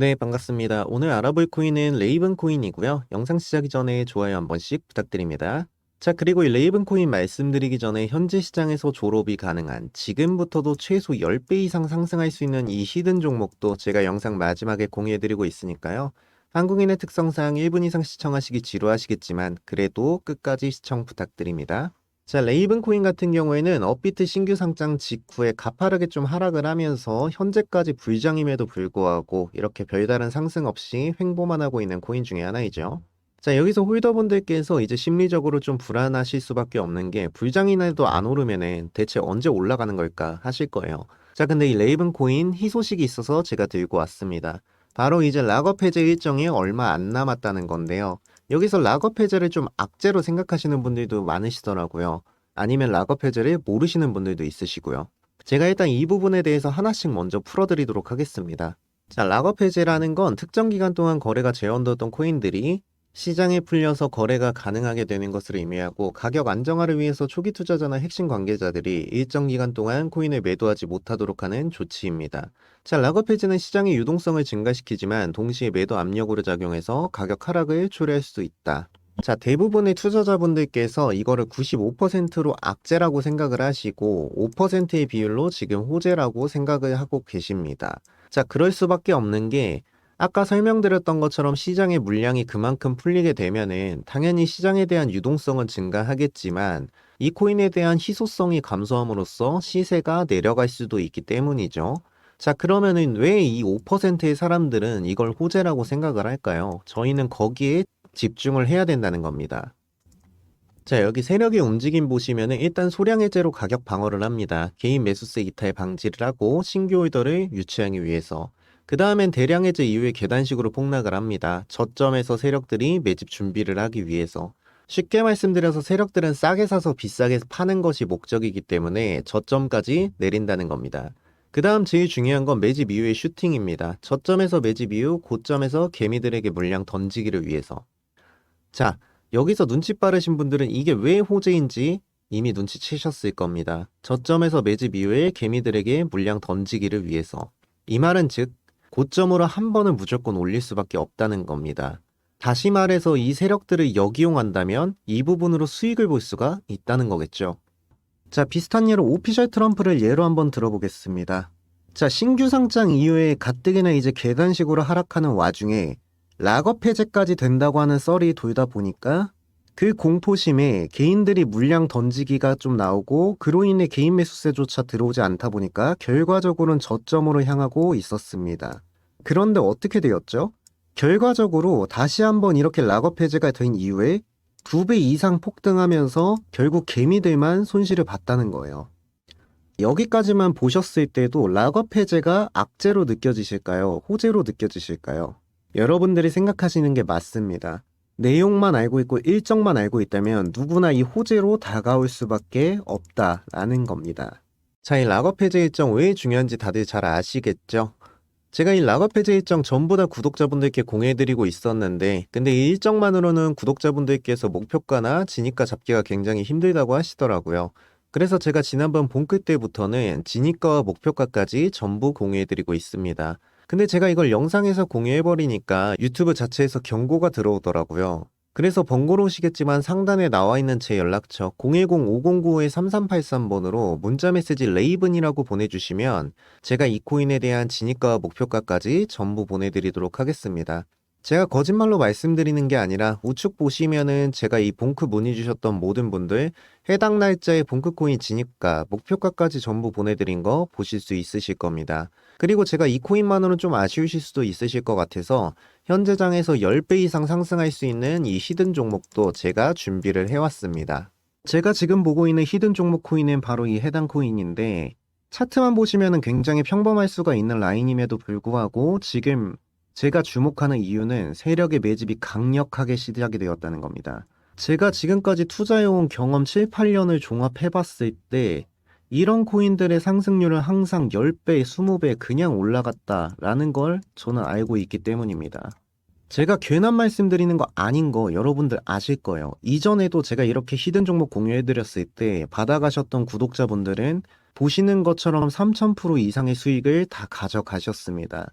네, 반갑습니다. 오늘 알아볼 코인은 레이븐 코인이고요. 영상 시작이 전에 좋아요 한 번씩 부탁드립니다. 자, 그리고 이 레이븐 코인 말씀드리기 전에 현재 시장에서 졸업이 가능한 지금부터도 최소 10배 이상 상승할 수 있는 이 히든 종목도 제가 영상 마지막에 공유해드리고 있으니까요. 한국인의 특성상 1분 이상 시청하시기 지루하시겠지만 그래도 끝까지 시청 부탁드립니다. 자, 레이븐 코인 같은 경우에는 업비트 신규 상장 직후에 가파르게 좀 하락을 하면서 현재까지 불장임에도 불구하고 이렇게 별다른 상승 없이 횡보만 하고 있는 코인 중에 하나이죠. 자, 여기서 홀더분들께서 이제 심리적으로 좀 불안하실 수밖에 없는 게 불장이나도 안 오르면은 대체 언제 올라가는 걸까 하실 거예요. 자, 근데 이 레이븐 코인 희소식이 있어서 제가 들고 왔습니다. 바로 이제 락업 해제 일정이 얼마 안 남았다는 건데요. 여기서 락업 해제를 좀 악재로 생각하시는 분들도 많으시더라고요. 아니면 락업 해제를 모르시는 분들도 있으시고요. 제가 일단 이 부분에 대해서 하나씩 먼저 풀어드리도록 하겠습니다. 자, 락업 해제라는 건 특정 기간 동안 거래가 제한되었던 코인들이 시장에 풀려서 거래가 가능하게 되는 것을 의미하고 가격 안정화를 위해서 초기 투자자나 핵심 관계자들이 일정 기간 동안 코인을 매도하지 못하도록 하는 조치입니다. 자, 락업 해제는 시장의 유동성을 증가시키지만 동시에 매도 압력으로 작용해서 가격 하락을 초래할 수 있다. 자, 대부분의 투자자분들께서 이거를 95%로 악재라고 생각을 하시고 5%의 비율로 지금 호재라고 생각을 하고 계십니다. 자, 그럴 수밖에 없는 게 아까 설명드렸던 것처럼 시장의 물량이 그만큼 풀리게 되면은 당연히 시장에 대한 유동성은 증가하겠지만 이 코인에 대한 희소성이 감소함으로써 시세가 내려갈 수도 있기 때문이죠. 자, 그러면은 왜 이 5%의 사람들은 이걸 호재라고 생각을 할까요? 저희는 거기에 집중을 해야 된다는 겁니다. 자, 여기 세력의 움직임 보시면은 일단 소량 해제로 가격 방어를 합니다. 개인 매수세 이탈 방지를 하고 신규 홀더를 유치하기 위해서. 그 다음엔 대량 해제 이후에 계단식으로 폭락을 합니다. 저점에서 세력들이 매집 준비를 하기 위해서. 쉽게 말씀드려서 세력들은 싸게 사서 비싸게 파는 것이 목적이기 때문에 저점까지 내린다는 겁니다. 그 다음 제일 중요한 건 매집 이후의 슈팅입니다. 저점에서 매집 이후 고점에서 개미들에게 물량 던지기를 위해서. 자, 여기서 눈치 빠르신 분들은 이게 왜 호재인지 이미 눈치채셨을 겁니다. 저점에서 매집 이후에 개미들에게 물량 던지기를 위해서. 이 말은 즉, 고점으로 한 번은 무조건 올릴 수밖에 없다는 겁니다. 다시 말해서 이 세력들을 역이용한다면 이 부분으로 수익을 볼 수가 있다는 거겠죠. 자, 비슷한 예로 오피셜 트럼프를 예로 한번 들어보겠습니다. 자, 신규 상장 이후에 가뜩이나 이제 계단식으로 하락하는 와중에 락업 해제까지 된다고 하는 썰이 돌다 보니까 그 공포심에 개인들이 물량 던지기가 좀 나오고 그로 인해 개인 매수세조차 들어오지 않다 보니까 결과적으로는 저점으로 향하고 있었습니다. 그런데 어떻게 되었죠? 결과적으로 다시 한번 이렇게 락업 해제가 된 이후에 2배 이상 폭등하면서 결국 개미들만 손실을 봤다는 거예요. 여기까지만 보셨을 때도 락업 해제가 악재로 느껴지실까요? 호재로 느껴지실까요? 여러분들이 생각하시는 게 맞습니다. 내용만 알고 있고 일정만 알고 있다면 누구나 이 호재로 다가올 수밖에 없다라는 겁니다. 자, 이 락업 해제 일정 왜 중요한지 다들 잘 아시겠죠? 제가 이 락업 해제 일정 전부 다 구독자분들께 공유해드리고 있었는데, 근데 이 일정만으로는 구독자분들께서 목표가나 진입가 잡기가 굉장히 힘들다고 하시더라고요. 그래서 제가 지난번 본끝 때부터는 진입가와 목표가까지 전부 공유해드리고 있습니다. 근데 제가 이걸 영상에서 공유해버리니까 유튜브 자체에서 경고가 들어오더라고요. 그래서 번거로우시겠지만 상단에 나와 있는 제 연락처 010-509-3383번으로 문자 메시지 레이븐이라고 보내주시면 제가 이 코인에 대한 진입가와 목표가까지 전부 보내드리도록 하겠습니다. 제가 거짓말로 말씀드리는 게 아니라 우측 보시면은 제가 이 봉크 문의 주셨던 모든 분들 해당 날짜에 봉크 코인 진입가, 목표가까지 전부 보내드린 거 보실 수 있으실 겁니다. 그리고 제가 이 코인만으로는 좀 아쉬우실 수도 있으실 것 같아서 현재 장에서 10배 이상 상승할 수 있는 이 히든 종목도 제가 준비를 해왔습니다. 제가 지금 보고 있는 히든 종목 코인은 바로 이 해당 코인인데 차트만 보시면은 굉장히 평범할 수가 있는 라인임에도 불구하고 지금 제가 주목하는 이유는 세력의 매집이 강력하게 시작이 되었다는 겁니다. 제가 지금까지 투자해온 경험 7, 8년을 종합해봤을 때 이런 코인들의 상승률은 항상 10배, 20배 그냥 올라갔다라는 걸 저는 알고 있기 때문입니다. 제가 괜한 말씀드리는 거 아닌 거 여러분들 아실 거예요. 이전에도 제가 이렇게 히든 종목 공유해드렸을 때 받아가셨던 구독자분들은 보시는 것처럼 3000% 이상의 수익을 다 가져가셨습니다.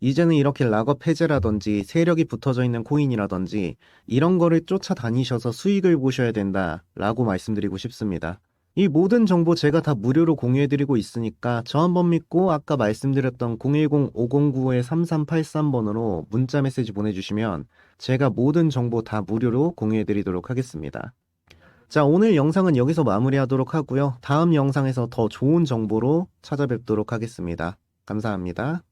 이제는 이렇게 락업 해제라든지 세력이 붙어져 있는 코인이라든지 이런 거를 쫓아다니셔서 수익을 보셔야 된다라고 말씀드리고 싶습니다. 이 모든 정보 제가 다 무료로 공유해드리고 있으니까 저 한번 믿고 아까 말씀드렸던 010-509-3383번으로 문자 메시지 보내주시면 제가 모든 정보 다 무료로 공유해드리도록 하겠습니다. 자, 오늘 영상은 여기서 마무리하도록 하고요. 다음 영상에서 더 좋은 정보로 찾아뵙도록 하겠습니다. 감사합니다.